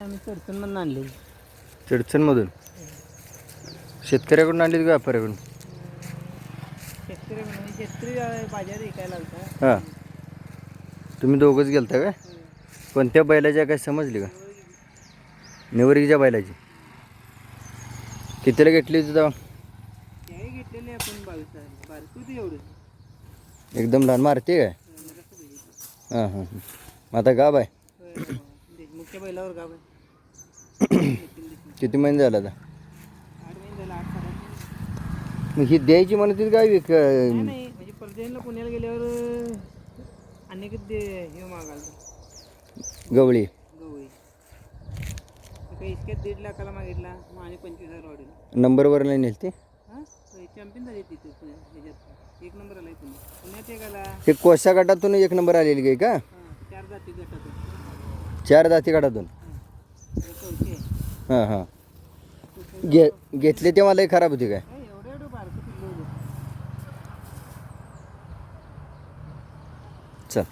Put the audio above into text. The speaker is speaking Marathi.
आम्ही चडचणमधून आणले चिडचणमधून? शेतकऱ्याकडून आणली व्यापाऱ्याकडून? शेतकरी म्हणजे शेतकरी अं, बाजार विकायला होता हां. तुम्ही दोघंच गेलता का? कोणत्या बैलाच्या काय समजली का? निवर्गीच्या बैलाची. कितीला घेतली होती तेव्हा? त्याही घेतलेले आपण बावीस हजार बारीक होती एवढं. एकदम लहान मारते काय? हां हां हां. आता गाब आहे. देशमुखच्या बैलावर गाव आहे. किती महिने झाला आता? आठ महिने झाला आठ सात मग ही द्यायची म्हणत होती काय विक नाही नाही म्हणजे परदेशला पुण्याला गेल्यावर अनेक दे हे मागाल. गवळी. गवळी. काही इतक्यात दीड लाखाला मागितला मग आणि पंचवीस हजार वाढेल नंबरवर नाही नेल ते हां चॅम्पियन झाली तिथे पुण्या- ह्याच्यात. एक नंबर आला पुणे पुण्यात एक आला. हे कोशा गटातून एक नंबर आलेली काय का? हां चार जाती गटातून. चार जाती गटातून हां हां हां. घे घेतले तेव्हा लय खराब होती काय? चल.